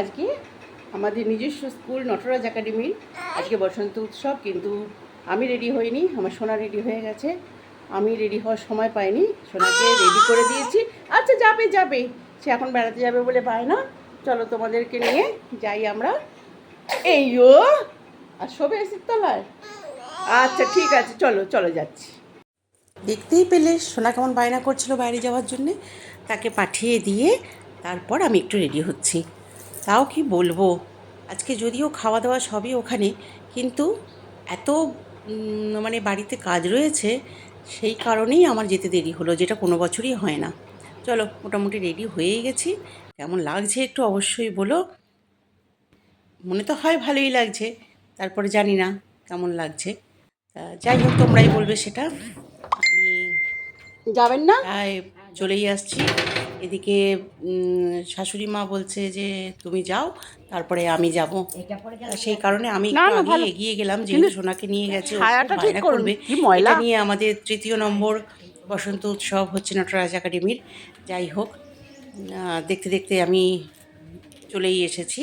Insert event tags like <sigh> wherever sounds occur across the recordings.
আজকে আমাদের নিজস্ব স্কুল নটরাজ একাডেমির আজকে বসন্ত উৎসব, কিন্তু আমি রেডি হইনি, আমার সোনা রেডি হয়ে গেছে। আমি রেডি হওয়ার সময় পাইনি, সোনাকে রেডি করে দিয়েছি। আচ্ছা যাবে যাবে। সে এখন বেড়াতে যাবে বলে পায় না। চলো তোমাদেরকে নিয়ে যাই আমরা। এই ও আর শোবে এসির তলায়? আচ্ছা ঠিক আছে, চলো চলো যাচ্ছি। দেখতেই পেলে সোনা কেমন বায়না করছিল বাইরে যাওয়ার জন্যে। তাকে পাঠিয়ে দিয়ে তারপর আমি একটু রেডি হচ্ছি। তাও কি বলব? আজকে যদিও খাওয়া দাওয়া সবই ওখানে কিন্তু এত মানে বাড়িতে কাজ রয়েছে সেই কারণেই আমার যেতে দেরি হলো যেটা কোনো বছরই হয় না। চলো মোটামুটি রেডি হয়েই গেছি। কেমন লাগছে একটু অবশ্যই বলো। মনে তো হয় ভালোই লাগছে তারপরে জানি না কেমন লাগছে। তা যাই হোক তোমরাই বলবে সেটা। আমি যাবেন না? চলেই আসছি। এদিকে শাশুড়ি মা বলছে যে তুমি যাও তারপরে আমি যাব। সেই কারণে আমি আগে এগিয়ে গেলাম যেহেতু সোনাকে নিয়ে গেছে করবে। এটা নিয়ে আমাদের তৃতীয় নম্বর বসন্ত উৎসব হচ্ছে নটরাজ একাডেমির। যাই হোক দেখতে দেখতে আমি চলেই এসেছি।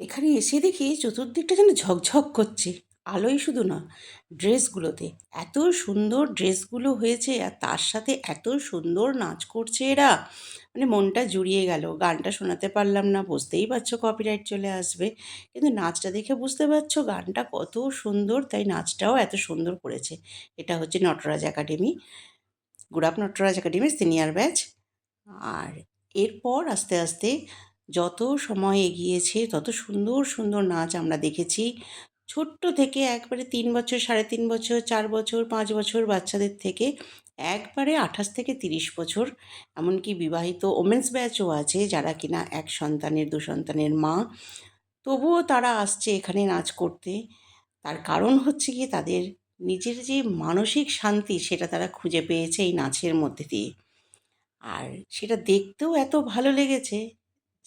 এখানে এসে দেখি চতুর্দিকটা যেন ঝকঝক করছে। আলোই শুধু না, ড্রেসগুলোতে। এত সুন্দর ড্রেসগুলো হয়েছে আর তার সাথে এত সুন্দর নাচ করছে এরা। মানে মনটা জুড়িয়ে গেল। গানটা শোনাতে পারলাম না, বুঝতেই পারছ কপিরাইট চলে আসবে। কিন্তু নাচটা দেখে বুঝতে পারছ গানটা কত সুন্দর, তাই নাচটাও এত সুন্দর করেছে। এটা হচ্ছে নটরাজ একাডেমি। গুড়াপ নটরাজ একাডেমির সিনিয়র ব্যাচ। আর এরপর আস্তে আস্তে যত সময় এগিয়েছে, তত সুন্দর সুন্দর নাচ আমরা দেখেছি। ছোট্ট থেকে একবারে তিন বছর, সাড়ে তিন বছর, চার বছর, পাঁচ বছর বাচ্চাদের থেকে একবারে আঠাশ থেকে তিরিশ বছর। এমনকি বিবাহিত ওমেন্স ব্যাচও আছে যারা কিনা এক সন্তানের, দু সন্তানের মা। তবুও তারা আসছে এখানে নাচ করতে। তার কারণ হচ্ছে কি তাদের নিজের যে মানসিক শান্তি সেটা তারা খুঁজে পেয়েছে এই নাচের মধ্যে দিয়ে। আর সেটা দেখতেও এত ভালো লেগেছে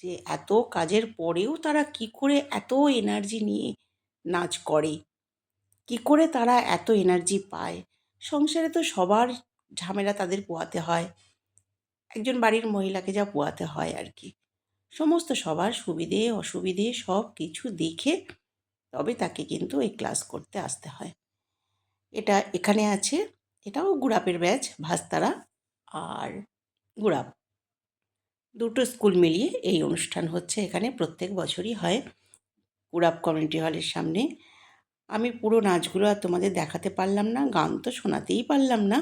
যে এত কাজের পরেও তারা কি করে এত এনার্জি নিয়ে নাচ করে। কি করে তারা এত এনার্জি পায়? সংসারে তো সবার ঝামেলা তাদের পোয়াতে হয়। একজন বাড়ির মহিলাকে যা পোয়াতে হয় আর কি। সমস্ত সবার সুবিধে, অসুবিধে সব কিছু দেখে তবে তাকে কিন্তু এই ক্লাস করতে আসতে হয়। এটা এখানে আছে। এটাও গুড়াপের ব্যাচ ভাস্তারা আর গুড়াপ। দুটো স্কুল মিলিয়ে এই অনুষ্ঠান হচ্ছে। এখানে প্রত্যেক বছরই হয়। কুড়াপ কমিউনিটি হলের সামনে। আমি পুরো নাচগুলো আর তোমাদের দেখাতে পারলাম না গান তো শোনাতেই পারলাম না।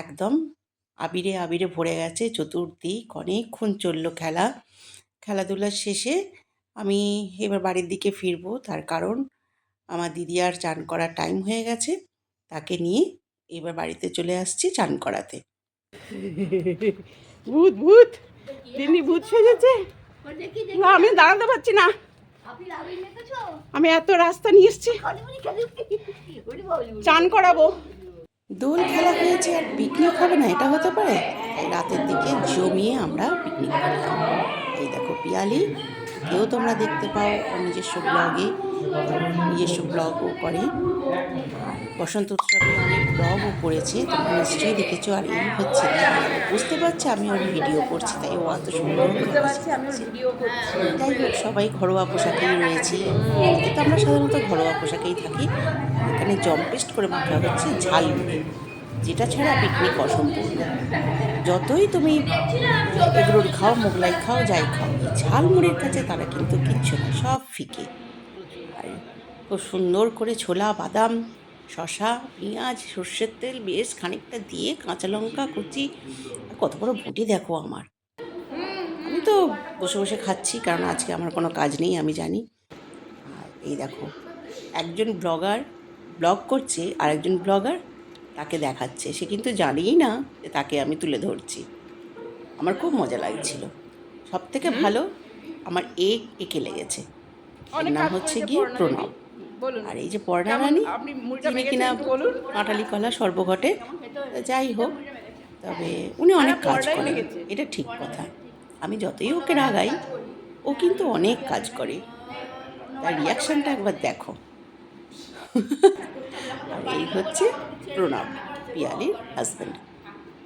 একদম আবিরে আবিরে ভরে গেছে চতুর্দিক অনেকক্ষণ চলল খেলা। খেলাধুলার শেষে আমি এবার বাড়ির দিকে ফিরবো তার কারণ আমার দিদি আর চান করার টাইম হয়ে গেছে। তাকে নিয়ে এবার বাড়িতে চলে আসছি চান করাতে। ভূত ভূত তিনি ভূত সেজেছে। না আমি দাঁড়াতে পারছি না। আমি এত রাস্তা নিয়ে এসছি। চান করাবো। দোল খেলা হয়েছে আর পিকনিক হবে না এটা হতে পারে? রাতের দিকে জমিয়ে আমরা পিকনিক করলাম। এই দেখো পিয়ালি কেউ তোমরা দেখতে পাও নিজস্ব ব্লগে নিজস্ব ব্লগও করে। বসন্ত উৎসবে অনেক ব্লগও করেছে তোমরা নিশ্চয়ই দেখেছ আর এই হচ্ছে। বুঝতে পারছে আমি ওর ভিডিও করছি তাই ও এত সুন্দর যাই হোক সবাই ঘরোয়া পোশাকেই রয়েছে। তো আমরা সাধারণত ঘরোয়া পোশাকেই থাকি। এখানে জম্পেস্ট করে মাখা হচ্ছে ঝালমুড়ি। যেটা ছাড়া পিকনিক অসম্পূর্ণ যতই তুমি এগরোল খাও, মোগলাই খাও, যাই খাও, ঝালমুড়ির কাছে তারা কিন্তু কিচ্ছু না, সব ফিকে। আর খুব সুন্দর করে ছোলা, বাদাম শশা পেঁয়াজ, সর্ষের তেল, বেশ খানিকটা দিয়ে কাঁচা লঙ্কা, কুচি কত বড় বুটি দেখো আমার। আমি তো বসে বসে খাচ্ছি, কারণ আজকে আমার কোনো কাজ নেই, আমি জানি। এই দেখো, একজন ব্লগার ব্লগ করছে আর একজন ব্লগার তাকে দেখাচ্ছে। সে কিন্তু জানেই না যে তাকে আমি তুলে ধরছি। আমার খুব মজা লাগছিল। সব থেকে ভালো আমার এ একে লেগেছে। নাম হচ্ছে গিয়ে প্রণব। আর এই যে পর্ণা রানী যিনি কিনা কাঁঠালি কলা সর্বঘটে যাই হোক তবে উনি অনেক কাজ করেন। এটা ঠিক কথা। আমি যতই ওকে রাগাই ও কিন্তু অনেক কাজ করে। তার রিয়াকশনটা একবার দেখো। আর <laughs> এই হচ্ছে প্রণব পিয়ালির হাজব্যান্ড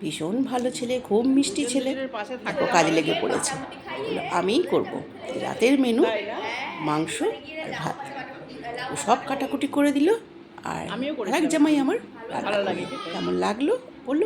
ভীষণ ভালো ছেলে খুব মিষ্টি ছেলে। দেখো কাজে লেগে পড়েছে। আমিই করব। রাতের মেনু মাংস আর ভাত। ও সব কাটাকুটি করে দিল আর এক জামাই আমার রান্না ভালো লাগে কেমন লাগল বলল